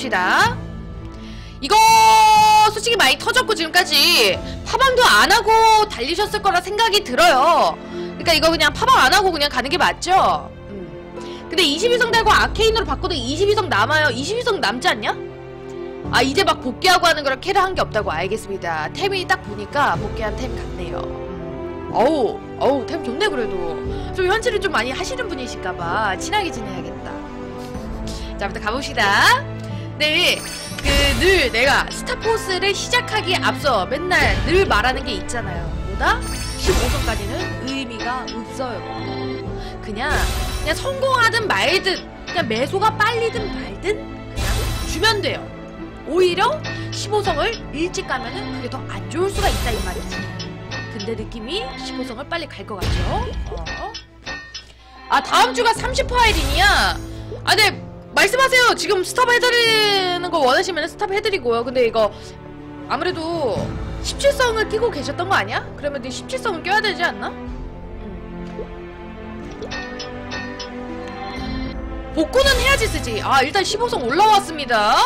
가봅시다. 이거 솔직히 많이 터졌고 지금까지 파방도 안 하고 달리셨을 거라 생각이 들어요. 그러니까 이거 그냥 파방 안 하고 그냥 가는 게 맞죠? 음. 근데 22성 달고 아케인으로 바꿔도 22성 남아요. 22성 남지 않냐? 아 이제 막 복귀하고 하는 거라 캐를 한 게 없다고 알겠습니다. 템이 딱 보니까 복귀한 템 같네요. 음. 어우 어우 템 좋네 그래도 좀 현질을 좀 많이 하시는 분이실까봐 친하게 지내야겠다. 자, 부터 가봅시다. 네, 그 늘 내가 스타포스를 시작하기에 앞서 맨날 늘 말하는 게 있잖아요. 뭐다? 15성까지는 의미가 없어요. 그냥 그냥 성공하든 말든 그냥 매소가 빨리든 말든 그냥 주면 돼요. 오히려 15성을 일찍 가면은 그게 더 안 좋을 수가 있다 이 말이지. 근데 느낌이 15성을 빨리 갈 것 같죠? 어. 아 다음 주가 30% 할인이야. 아 네. 말씀하세요. 지금 스탑 해드리는 거 원하시면 스탑 해드리고요. 근데 이거 아무래도 17성을 끼고 계셨던 거 아니야? 그러면 17성을 껴야 되지 않나? 음. 복구는 해야지 쓰지. 아 일단 15성 올라왔습니다.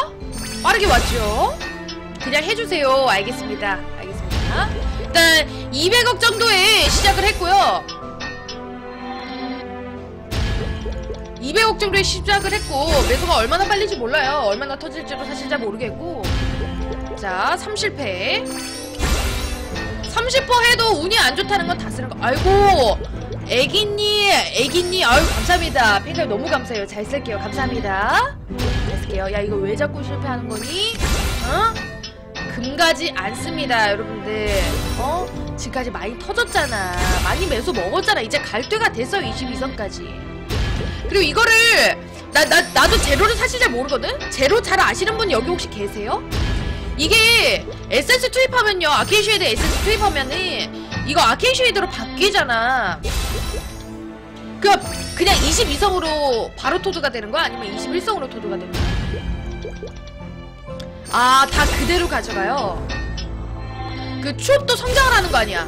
빠르게 왔죠. 그냥 해주세요. 알겠습니다. 알겠습니다. 일단 200억 정도에 시작을 했고요. 200억 정도에 시작을 했고 매수가 얼마나 빨리지 몰라요. 얼마나 터질지도 사실 잘 모르겠고. 자 3실패 30% 해도 운이 안 좋다는 건 다 쓰는 거. 아이고 애기님 애기님. 아유 감사합니다. 팬클 너무 감사해요. 잘 쓸게요. 감사합니다. 잘 쓸게요. 야 이거 왜 자꾸 실패하는 거니? 어? 금가지 않습니다 여러분들. 어? 지금까지 많이 터졌잖아. 많이 매수 먹었잖아. 이제 갈 때가 됐어 22선까지 그리고 이거를 나, 나, 나도 제로를 사실 잘 모르거든? 제로 잘 아시는 분 여기 혹시 계세요? 이게 에센스 투입하면요 아케이 쉐이드 에센스 투입하면은 이거 아케이 쉐이드로 바뀌잖아 그 그냥 22성으로 바로 토드가 되는 거야? 아니면 21성으로 토드가 되는 거야? 아 다 그대로 가져가요 그 추업도 성장을 하는 거 아니야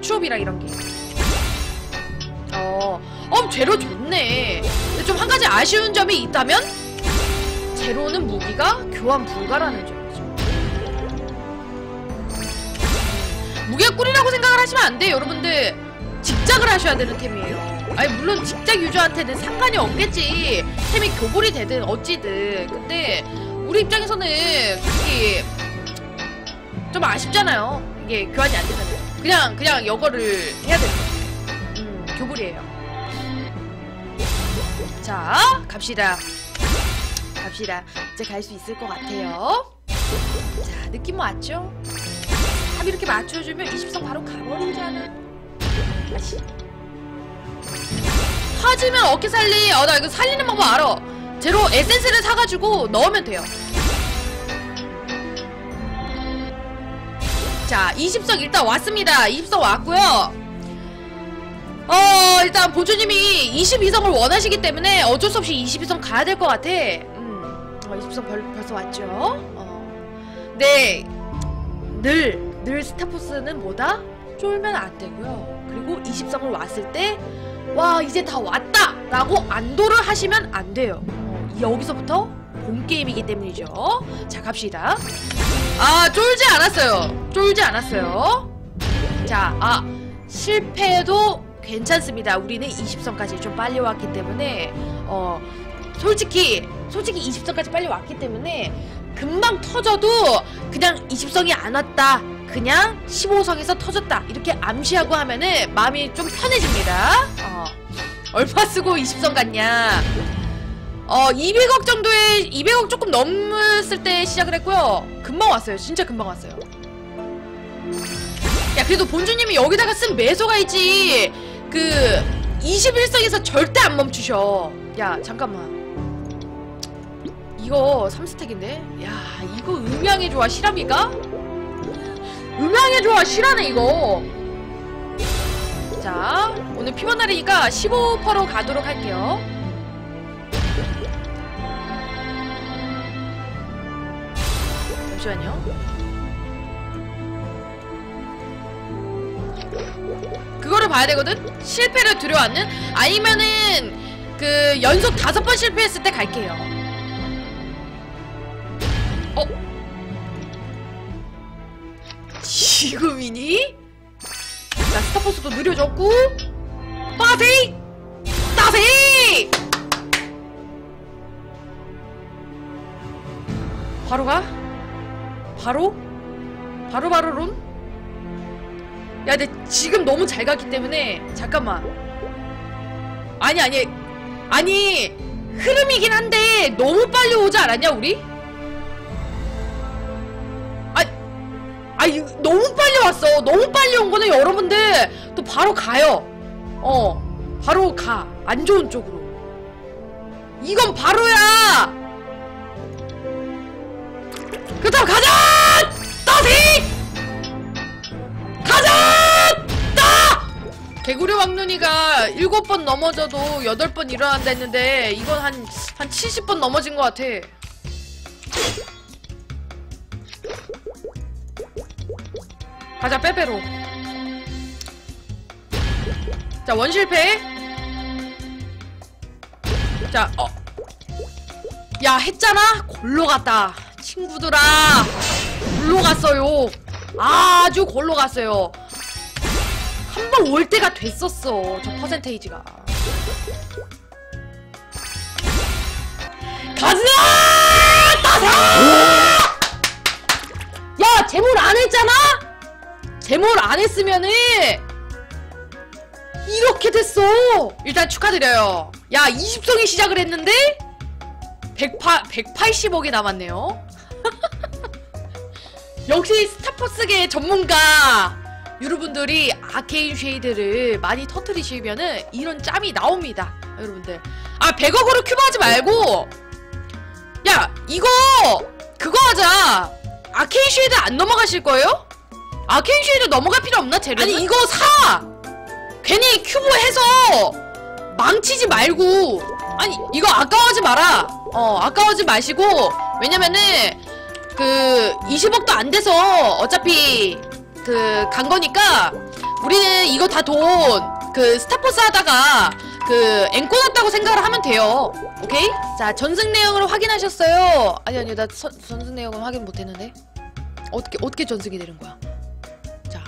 추업이랑 이런 게 어, 어 제로 좋네. 근데 좀 한 가지 아쉬운 점이 있다면 제로는 무기가 교환 불가라는 점이죠. 무기가 꿀이라고 생각을 하시면 안 돼요, 여러분들. 직작을 하셔야 되는 템이에요. 아니 물론 직작 유저한테는 상관이 없겠지. 템이 교불이 되든 어찌든. 근데 우리 입장에서는 솔직히 좀 아쉽잖아요. 이게 교환이 안 되면 그냥 그냥 이거를 해야 되는 거예요. 음, 교불이에요. 자, 갑시다. 갑시다. 이제 갈 수 있을 것 같아요. 자, 느낌 왔죠? 합 이렇게 맞춰주면 20성 바로 가버리잖아. 아씨. 터지면 어깨 살리. 어, 나 이거 살리는 방법 알아. 제로 에센스를 사가지고 넣으면 돼요. 자, 20성 일단 왔습니다. 20성 왔고요. 어 일단 보조님이 22성을 원하시기 때문에 어쩔 수 없이 22성 가야 될 것 같아. 음, 어, 22성 벌, 벌써 왔죠? 어. 네. 늘, 늘 스타포스는 뭐다? 쫄면 안 되고요. 그리고 20성을 왔을 때 와 이제 다 왔다! 라고 안도를 하시면 안 돼요. 어, 여기서부터 본 게임이기 때문이죠. 자 갑시다. 아 쫄지 않았어요. 쫄지 않았어요. 자아 실패도 괜찮습니다. 우리는 20선까지 좀 빨리 왔기 때문에 어 솔직히 솔직히 20선까지 빨리 왔기 때문에 금방 터져도 그냥 20성이 안 왔다. 그냥 15성에서 터졌다. 이렇게 암시하고 하면은 마음이 좀 편해집니다. 어. 얼마 쓰고 20성 갔냐? 어 200억 정도에 200억 조금 넘었을 때 시작을 했고요. 금방 왔어요. 진짜 금방 왔어요. 야 그래도 본주님이 여기다가 쓴 매소가 있지 그 21성에서 절대 안 멈추셔. 야 잠깐만. 이거 3스택인데? 야 이거 음향의 조화 실합니까? 음향의 조화 실하네 이거. 자 오늘 피번 날이니까 15%로 가도록 할게요. 잠시만요 그거를 봐야 되거든? 실패를 두려워하는? 아니면은 그 연속 다섯 번 실패했을 때 갈게요 어? 지금이니? 나 스타포스도 느려졌고 빠세이! 따세이! 바로 가? 바로? 바로바로론? 야 근데 지금 너무 잘 갔기 때문에 잠깐만. 아니 아니 아니 흐름이긴 한데 너무 빨리 오지 않았냐 우리? 아, 아니 너무 빨리 왔어. 너무 빨리 온 거는 여러분들. 또 바로 가요. 어 바로 가. 안 좋은 쪽으로. 이건 바로야! 그렇다고 가자 개구리 왕눈이가 7번 넘어져도 8번 일어난다 했는데 이건 한, 한 70번 넘어진 것 같아. 가자 빼빼로. 자 원실패. 자 어. 야 했잖아? 골로 갔다. 친구들아. 골로 갔어요. 아주 골로 갔어요 한번 올 때가 됐었어 저 퍼센테이지가. 가자 따사! 야 제몰 안 했잖아? 제몰 안 했으면은 이렇게 됐어. 일단 축하드려요. 야 20성이 시작을 했는데 108, 180억이 남았네요. 역시 스타포스계 전문가 여러분들이 아케인 쉐이드를 많이 터트리시면은 이런 짬이 나옵니다. 여러분들. 아 100억으로 큐브하지 말고! 야 이거 그거 하자! 아케인 쉐이드 안 넘어가실 거예요? 아케인 쉐이드 넘어갈 필요 없나 재료 아니 이거 사! 괜히 큐브 해서 망치지 말고! 아니 이거 아까워하지 마라! 어 아까워하지 마시고! 왜냐면은 그 20억도 안 돼서 어차피 그 간 거니까 우리는 이거 다 돈 그 스타포스 하다가 그 앵꼬 났다고 생각을 하면 돼요 오케이? 자 전승 내역을 확인하셨어요 아니 아니 나 선, 전승 내역은 확인 못했는데 어떻게 어떻게 전승이 되는 거야 자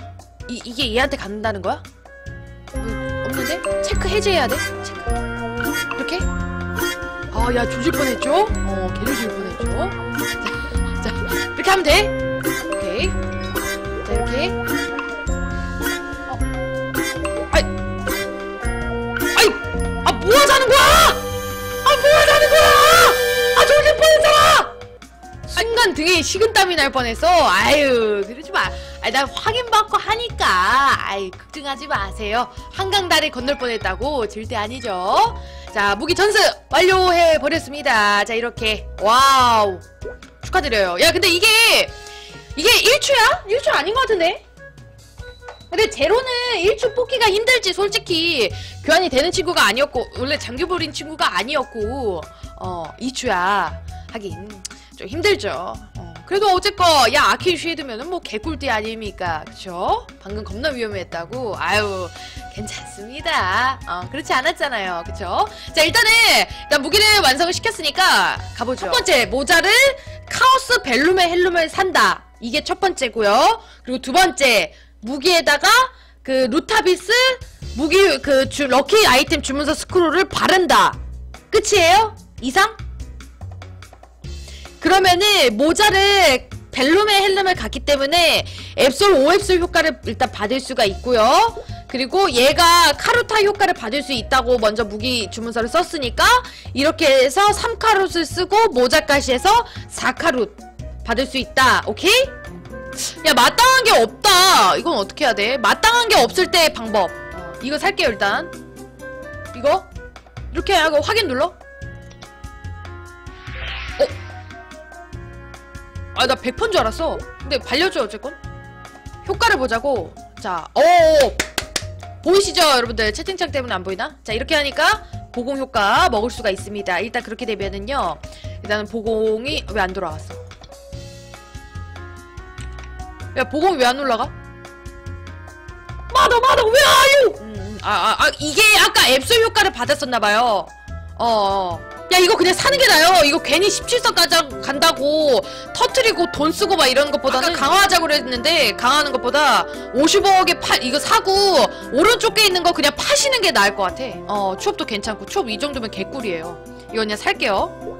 이, 이게 얘한테 간다는 거야? 어, 없는데? 체크 해제해야 돼? 체크 이렇게? 아야 조질 뻔했죠? 어 개를 조질 뻔했죠 자, 자 이렇게 하면 돼 오케이 자 이렇게 어. 아이. 아이. 아 뭐 하자는 거야? 아 뭐 하자는 거야? 아 조질 뻔했잖아 순간 등에 식은땀이 날 뻔했어. 아유 그러지 마. 아니 난 확인받고 하니까. 아이 걱정하지 마세요. 한강 다리 건널 뻔했다고 절대 아니죠. 자 무기 전수 완료해 버렸습니다. 자 이렇게. 와우. 축하드려요. 야 근데 이게 이게 1추야? 1추 아닌 것 같은데? 근데 제로는 1추 뽑기가 힘들지 솔직히. 교환이 되는 친구가 아니었고 원래 장기버린 친구가 아니었고. 어 2추야. 하긴 좀 힘들죠. 어, 그래도 어쨌건 야 아케인 쉐이드면은 뭐 개꿀띠 아닙니까? 그쵸? 방금 겁나 위험했다고. 아유 괜찮습니다. 어 그렇지 않았잖아요. 그쵸? 자 일단은 일단 무기를 완성을 시켰으니까 가보죠. 첫 번째 모자를 카오스 벨룸의 헬룸을 산다 이게 첫 번째고요 그리고 두 번째 무기에다가 그 루타비스 무기 그 주, 럭키 아이템 주문서 스크롤을 바른다 끝이에요? 이상? 그러면은 모자를 벨룸의 헬름을 갔기 때문에 앱솔 5앱솔 효과를 일단 받을 수가 있고요. 그리고 얘가 카루타 효과를 받을 수 있다고 먼저 무기 주문서를 썼으니까 이렇게 해서 3카룻을 쓰고 모자까지 해서 4카룻 받을 수 있다. 오케이? 야 마땅한 게 없다. 이건 어떻게 해야 돼? 마땅한 게 없을 때 방법. 어, 이거 살게요 일단. 이거 이렇게 하고 확인 눌러. 아, 나 100%인 줄 알았어. 근데 발려줘, 어쨌건. 효과를 보자고. 자, 오! 보이시죠, 여러분들? 채팅창 때문에 안 보이나? 자, 이렇게 하니까 보공 효과 먹을 수가 있습니다. 일단 그렇게 되면은요. 일단은 보공이 왜 안 돌아왔어? 야, 보공이 왜 안 올라가? 마더, 마더, 왜 아유! 음, 아, 아, 아, 이게 아까 앱솔 효과를 받았었나봐요. 어, 어. 야 이거 그냥 사는 게 나아요 이거 괜히 17선까지 간다고 터트리고 돈 쓰고 막 이런 것보다는 강화하자고 그랬는데 강화하는 것보다 50억에 파 이거 사고 오른쪽에 있는 거 그냥 파시는 게 나을 것 같아 어 추업도 괜찮고 추업 이 정도면 개꿀이에요 이거 그냥 살게요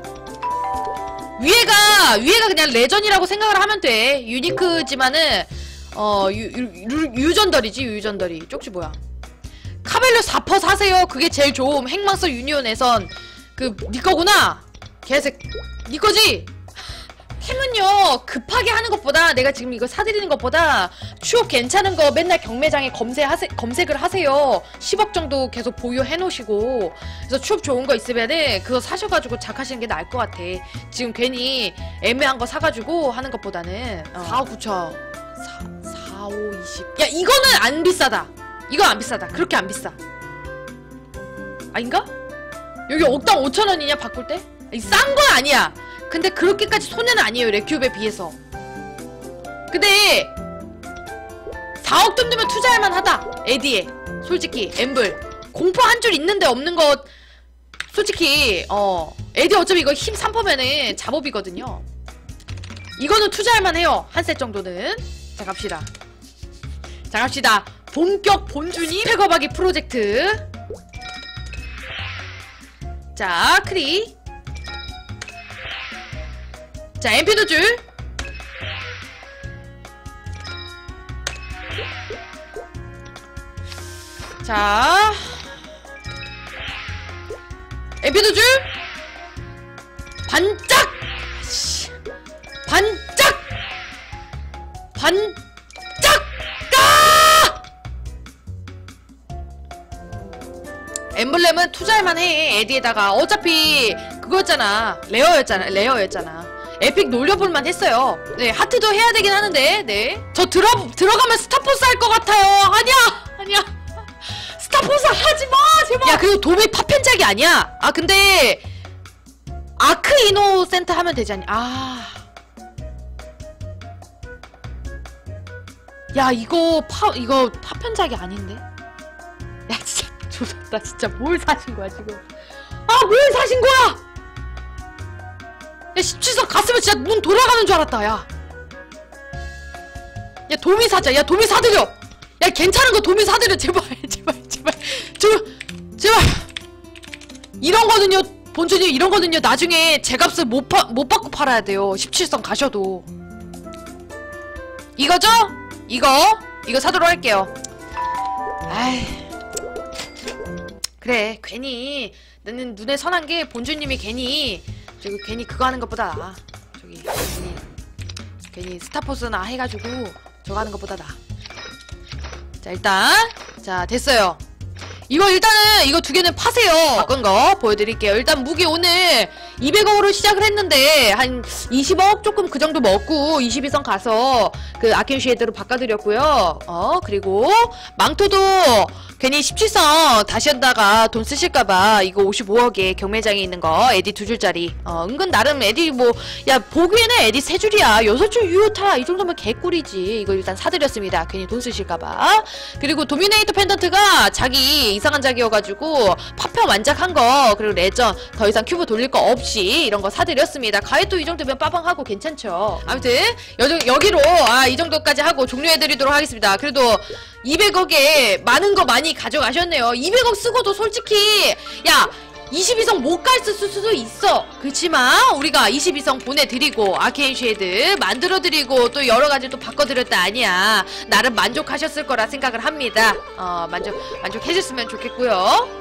위에가 위에가 그냥 레전이라고 생각을 하면 돼. 유니크지만은 어 유, 유, 유, 전덜이지 유전덜이 쪽지 뭐야? 카벨로 4퍼 사세요. 그게 제일 좋음. 행망서 유니온에선. 그 니거구나. 개색. 니거지 템은요 급하게 하는 것보다 내가 지금 이거 사드리는 것보다 추억 괜찮은 거 맨날 경매장에 검색하세, 검색을 하세요 10억 정도 계속 보유해 놓으시고 그래서 추억 좋은 거 있으면은 그거 사셔가지고 작하시는 게 나을 것 같아 지금 괜히 애매한 거 사가지고 하는 것보다는 어. 4, 5, 9천 4, 4, 5, 20. 야, 이거는 안 비싸다. 이거 안 비싸다. 그렇게 안 비싸. 아닌가? 여기 억당 5천원이냐, 바꿀 때? 싼 건 아니야. 근데 그렇게까지 손해는 아니에요, 레큐브에 비해서. 근데, 4억 정도면 투자할만 하다. 에디에. 솔직히, 엠블. 공포 한 줄 있는데 없는 것, 솔직히, 어. 에디 어차피 이거 힘 3%면은 잡업이거든요. 이거는 투자할만 해요. 한 셋 정도는. 자, 갑시다. 자, 갑시다. 본격 본준이 팩업하기 프로젝트. 자, 크리. 자, MP 도줄. 자. MP 도줄. 반짝! 씨. 반짝! 반짝! 까! 엠블렘은 투자할만 해, 에디에다가. 어차피, 그거였잖아. 레어였잖아, 레어였잖아. 에픽 놀려볼만 했어요. 네, 하트도 해야 되긴 하는데, 네. 저 들어, 들어가면 스타포스 할 것 같아요. 아니야! 아니야. 스타포스 하지 마! 제발! 야, 그리고 도미 파편작이 아니야. 아, 근데, 아크 이노센트 하면 되지 않냐. 아. 야 이거 파 이거 파편작이 아닌데? 야 진짜 조졌다 진짜 뭘 사신 거야 지금? 아 뭘 사신 거야? 야 17석 갔으면 진짜 문 돌아가는 줄 알았다 야. 야 도미 사자. 야 도미 사드려. 야 괜찮은 거 도미 사드려. 제발 제발 제발. 제발 제발. 이런 거는요 본준이 이런 거는요 나중에 제 값을 못, 파, 못 받고 팔아야 돼요. 17선 가셔도. 이거죠? 이거? 이거 사도록 할게요. 아이 그래 괜히. 나는 눈에 선한 게 본주님이 괜히 저기 괜히 그거 하는 것보다 나. 저기 괜히 괜히 스타포스나 해가지고 저거 하는 것보다 나. 자 일단 자 됐어요. 이거 일단은 이거 두 개는 파세요. 바꾼 거 보여드릴게요. 일단 무기 오늘 200억으로 시작을 했는데 한 20억 조금 그 정도 먹고 22선 가서 그 아켄 쉐이드로 바꿔드렸고요. 어 그리고 망토도 괜히 17선 다시 한다가 돈 쓰실까봐 이거 55억에 경매장에 있는 거 에디 두 줄짜리. 어 은근 나름 에디 뭐 야 보기에는 에디 세 줄이야. 여섯 줄 유효타 이 정도면 개꿀이지. 이거 일단 사드렸습니다. 괜히 돈 쓰실까봐. 그리고 도미네이터 펜던트가 자기 이상한 작이어가지고 파편 완작한 거 그리고 레전 더 이상 큐브 돌릴 거 없이 이런 거 사드렸습니다. 가해도 이 정도면 빠방하고 괜찮죠. 아무튼 여, 여기로 아 이 정도까지 하고 종료해드리도록 하겠습니다. 그래도 200억에 많은 거 많이 가져가셨네요. 200억 쓰고도 솔직히 야 22성 못 갈 수도 있어. 그렇지만 우리가 22성 보내드리고 아케인 쉐드 만들어드리고 또 여러 가지 또 바꿔드렸다 아니야. 나름 만족하셨을 거라 생각을 합니다. 어 만족 만족해줬으면 좋겠고요.